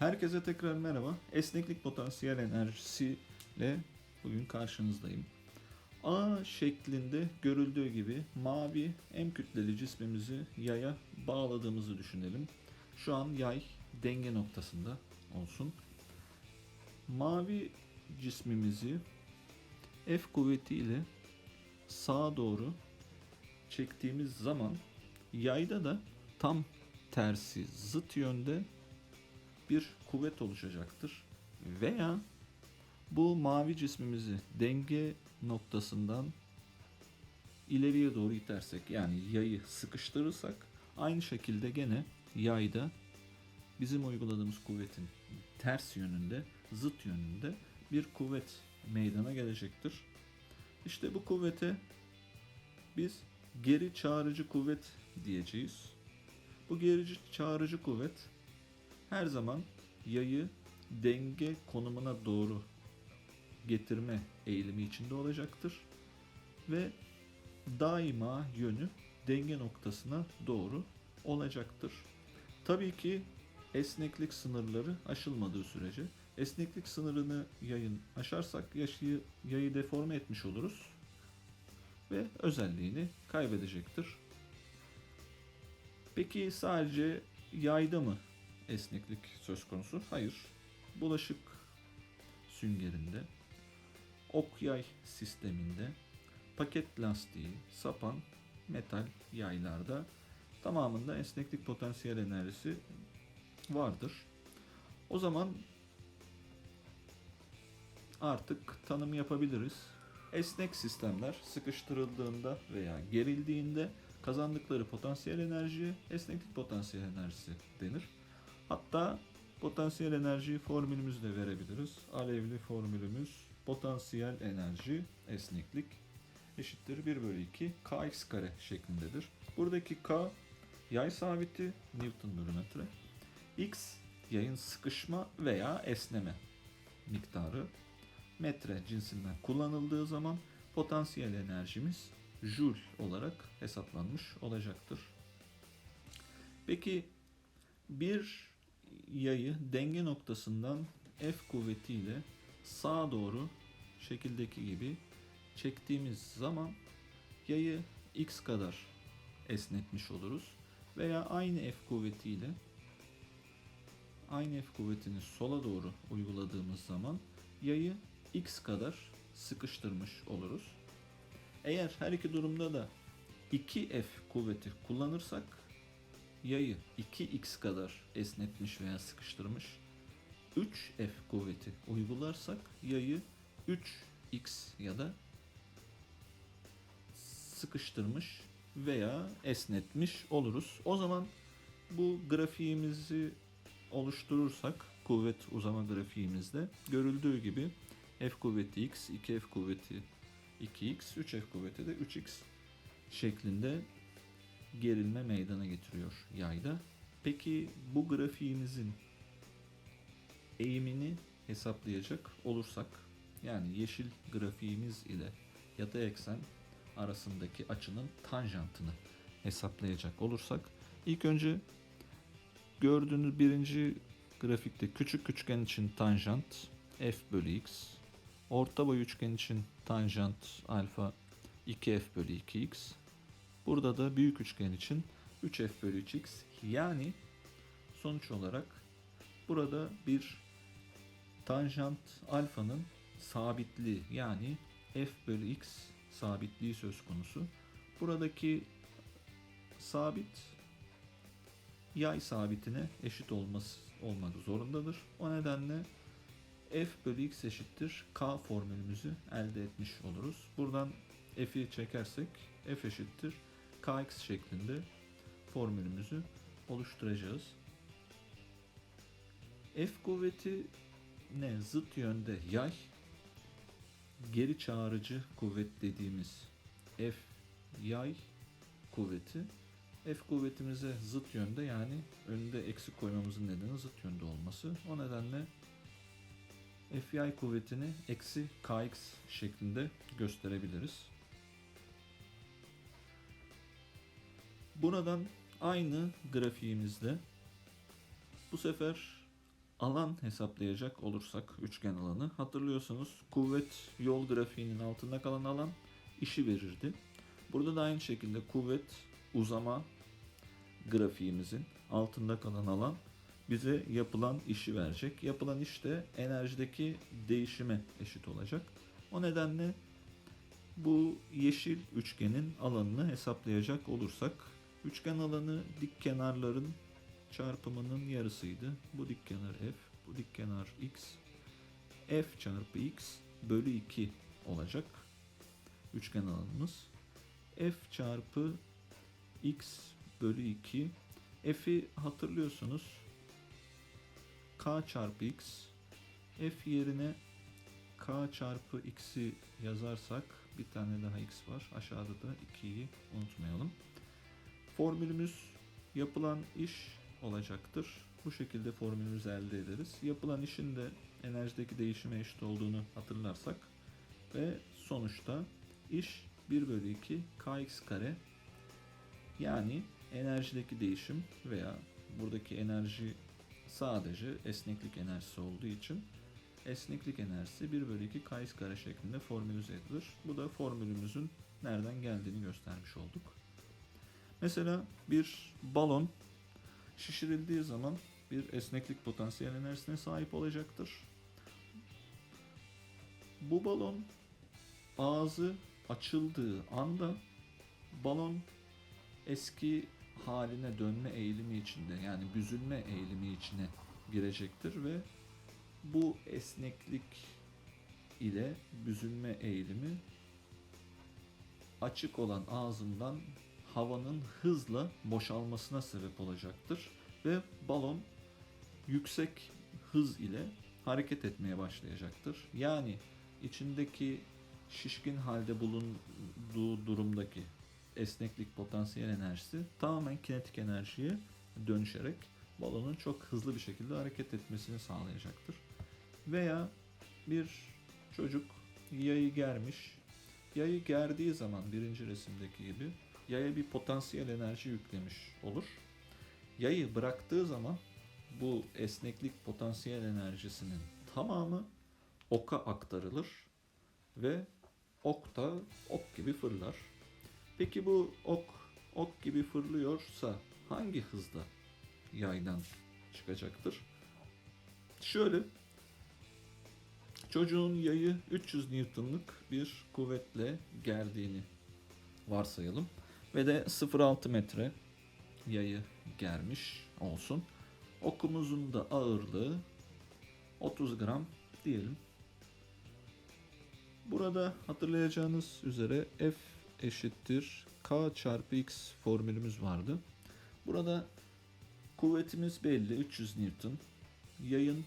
Herkese tekrar merhaba. Esneklik potansiyel enerjisi ile bugün karşınızdayım. A şeklinde görüldüğü gibi mavi M kütleli cismimizi yaya bağladığımızı düşünelim. Şu an yay denge noktasında olsun. Mavi cismimizi F kuvveti ile sağa doğru çektiğimiz zaman yayda da tam tersi zıt yönde bir kuvvet oluşacaktır. Veya bu mavi cismimizi denge noktasından ileriye doğru itersek yani yayı sıkıştırırsak aynı şekilde gene yayda bizim uyguladığımız kuvvetin ters yönünde, zıt yönünde bir kuvvet meydana gelecektir. İşte bu kuvvete biz geri çağrıcı kuvvet diyeceğiz. Bu geri çağrıcı kuvvet her zaman yayı denge konumuna doğru getirme eğilimi içinde olacaktır ve daima yönü denge noktasına doğru olacaktır. Tabii ki esneklik sınırları aşılmadığı sürece esneklik sınırını yayın aşarsak yayı, yayı deforme etmiş oluruz ve özelliğini kaybedecektir. Peki sadece yayda mı esneklik söz konusu? Hayır. Bulaşık süngerinde, ok yay sisteminde, paket lastiği, sapan, metal yaylarda tamamında esneklik potansiyel enerjisi vardır. O zaman artık tanım yapabiliriz. Esnek sistemler sıkıştırıldığında veya gerildiğinde kazandıkları potansiyel enerjiye esneklik potansiyel enerjisi denir. Hatta potansiyel enerji formülümüzü de verebiliriz. Alevli formülümüz potansiyel enerji esneklik eşittir 1 bölü 2 kx kare şeklindedir. Buradaki k yay sabiti Newton bölü metre. x yayın sıkışma veya esneme miktarı metre cinsinden kullanıldığı zaman potansiyel enerjimiz joule olarak hesaplanmış olacaktır. Peki bir yayı denge noktasından F kuvvetiyle sağa doğru şekildeki gibi çektiğimiz zaman yayı x kadar esnetmiş oluruz veya aynı F kuvvetiyle aynı F kuvvetini sola doğru uyguladığımız zaman yayı x kadar sıkıştırmış oluruz. Eğer her iki durumda da 2F kuvveti kullanırsak yayı 2x kadar esnetmiş veya sıkıştırmış. 3F kuvveti uygularsak yayı 3x ya da sıkıştırmış veya esnetmiş oluruz. O zaman bu grafiğimizi oluşturursak kuvvet uzama grafiğimizde görüldüğü gibi F kuvveti x, 2F kuvveti 2x, 3F kuvveti de 3x şeklinde gerilme meydana getiriyor yayda. Peki bu grafiğimizin eğimini hesaplayacak olursak yani yeşil grafiğimiz ile yatay eksen arasındaki açının tanjantını hesaplayacak olursak ilk önce gördüğünüz birinci grafikte küçük üçgen için tanjant f bölü x orta boy üçgen için tanjant alfa 2f bölü 2x Burada da büyük üçgen için 3f bölü 3x yani sonuç olarak burada bir tanjant alfanın sabitliği yani f bölü x sabitliği söz konusu. Buradaki sabit yay sabitine eşit olması olmak zorundadır. O nedenle f bölü x eşittir k formülümüzü elde etmiş oluruz. Buradan f'i çekersek f eşittir kx şeklinde formülümüzü oluşturacağız. F kuvveti ne? Zıt yönde yay, geri çağrıcı kuvvet dediğimiz F yay kuvveti. F kuvvetimize zıt yönde yani önünde eksi koymamızın nedeni zıt yönde olması. O nedenle F yay kuvvetini eksi kx şeklinde gösterebiliriz. Buradan aynı grafiğimizde bu sefer alan hesaplayacak olursak üçgen alanı hatırlıyorsunuz kuvvet yol grafiğinin altında kalan alan işi verirdi. Burada da aynı şekilde kuvvet uzama grafiğimizin altında kalan alan bize yapılan işi verecek. Yapılan iş de enerjideki değişime eşit olacak. O nedenle bu yeşil üçgenin alanını hesaplayacak olursak üçgen alanı dik kenarların çarpımının yarısıydı. Bu dik kenar f, bu dik kenar x. f çarpı x bölü 2 olacak. Üçgen alanımız. f çarpı x bölü 2. f'i hatırlıyorsunuz. k çarpı x. f yerine k çarpı x'i yazarsak bir tane daha x var. Aşağıda da 2'yi unutmayalım. Formülümüz yapılan iş olacaktır. Bu şekilde formülümüzü elde ederiz. Yapılan işin de enerjideki değişime eşit olduğunu hatırlarsak ve sonuçta iş 1 bölü 2 kx kare yani enerjideki değişim veya buradaki enerji sadece esneklik enerjisi olduğu için esneklik enerjisi 1 bölü 2 kx kare şeklinde formülize edilir. Bu da formülümüzün nereden geldiğini göstermiş olduk. Mesela bir balon şişirildiği zaman bir esneklik potansiyel enerjisine sahip olacaktır. Bu balon ağzı açıldığı anda balon eski haline dönme eğilimi içinde yani büzülme eğilimi içine girecektir ve bu esneklik ile büzülme eğilimi açık olan ağzından havanın hızla boşalmasına sebep olacaktır ve balon yüksek hız ile hareket etmeye başlayacaktır. Yani içindeki şişkin halde bulunduğu durumdaki esneklik potansiyel enerjisi tamamen kinetik enerjiye dönüşerek balonun çok hızlı bir şekilde hareket etmesini sağlayacaktır. Veya bir çocuk yayı germiş. Yayı gerdiği zaman birinci resimdeki gibi yaya bir potansiyel enerji yüklemiş olur. Yayı bıraktığı zaman bu esneklik potansiyel enerjisinin tamamı oka aktarılır ve ok da ok gibi fırlar. Peki bu ok ok gibi fırlıyorsa hangi hızda yaydan çıkacaktır? Şöyle çocuğun yayı 300 Newton'luk bir kuvvetle gerdiğini varsayalım ve de 0.6 metre yayı germiş olsun. Okumuzun da ağırlığı 30 gram diyelim. Burada hatırlayacağınız üzere F eşittir K çarpı X formülümüz vardı. Burada kuvvetimiz belli 300 Newton. Yayın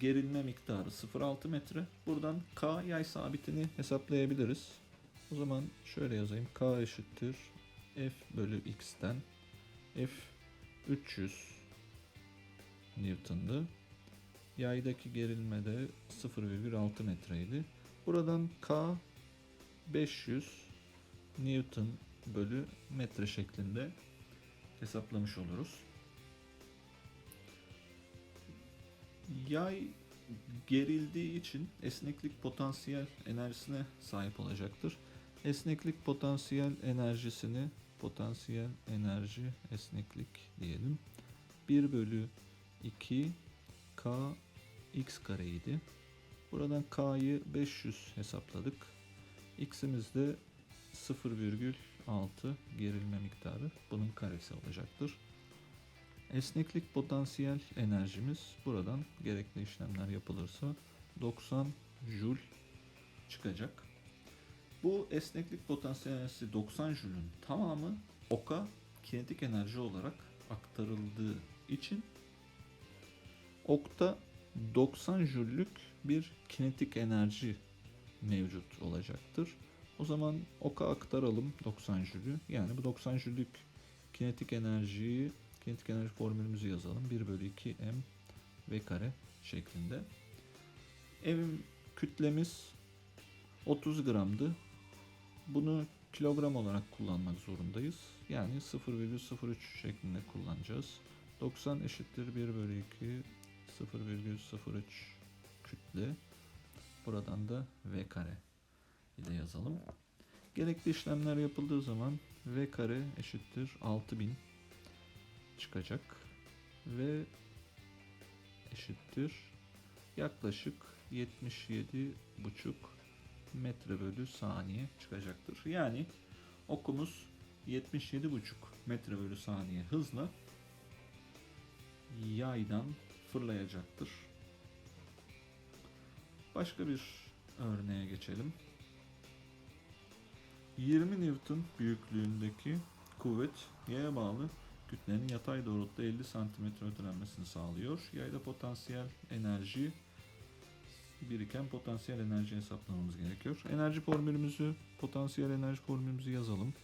gerilme miktarı 0.6 metre. Buradan K yay sabitini hesaplayabiliriz. O zaman şöyle yazayım. K eşittir F bölü X'ten F 300 Newton'dı. Yaydaki gerilme de 0,6 metreydi. Buradan K 500 Newton bölü metre şeklinde hesaplamış oluruz. Yay gerildiği için esneklik potansiyel enerjisine sahip olacaktır. Esneklik potansiyel enerjisini potansiyel enerji esneklik diyelim. 1 bölü 2 k x kareydi. Buradan k'yı 500 hesapladık. x'imiz de 0,6 gerilme miktarı bunun karesi olacaktır. Esneklik potansiyel enerjimiz buradan gerekli işlemler yapılırsa 90 joule çıkacak. Bu esneklik potansiyel enerjisi 90 Joule'ün tamamı oka kinetik enerji olarak aktarıldığı için okta 90 Joule'lük bir kinetik enerji mevcut olacaktır. O zaman oka aktaralım 90 Joule'ü. Yani bu 90 Joule'lük kinetik enerjiyi kinetik enerji formülümüzü yazalım. 1 bölü 2 m v kare şeklinde. Evim kütlemiz 30 gramdı. Bunu kilogram olarak kullanmak zorundayız. Yani 0,03 şeklinde kullanacağız. 90 eşittir 1 bölü 2 0,03 kütle. Buradan da V kare ile yazalım. Gerekli işlemler yapıldığı zaman V kare eşittir 6000 çıkacak. V eşittir yaklaşık 77,5 metre bölü saniye çıkacaktır. Yani okumuz 77,5 metre bölü saniye hızla yaydan fırlayacaktır. Başka bir örneğe geçelim. 20 Newton büyüklüğündeki kuvvet yaya bağlı kütlenin yatay doğrultuda 50 cm ötelenmesini sağlıyor. Yayda potansiyel enerji biriken potansiyel enerji hesaplamamız gerekiyor. Enerji formülümüzü, potansiyel enerji formülümüzü yazalım.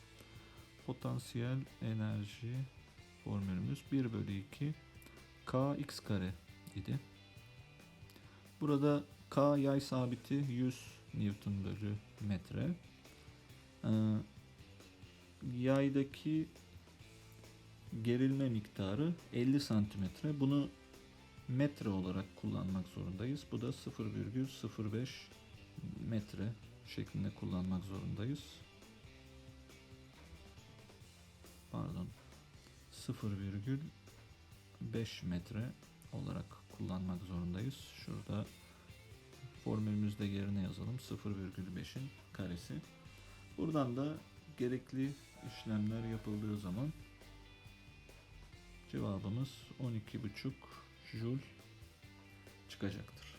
Potansiyel enerji formülümüz 1 bölü 2 k x kare idi. Burada k yay sabiti 100 Newton bölü metre. Ee, yaydaki gerilme miktarı 50 santimetre. Bunu metre olarak kullanmak zorundayız. Bu da 0,05 metre şeklinde kullanmak zorundayız. Pardon. 0,5 metre olarak kullanmak zorundayız. Şurada formülümüzde yerine yazalım. 0,5'in karesi. Buradan da gerekli işlemler yapıldığı zaman cevabımız 12,5 joule çıkacaktır.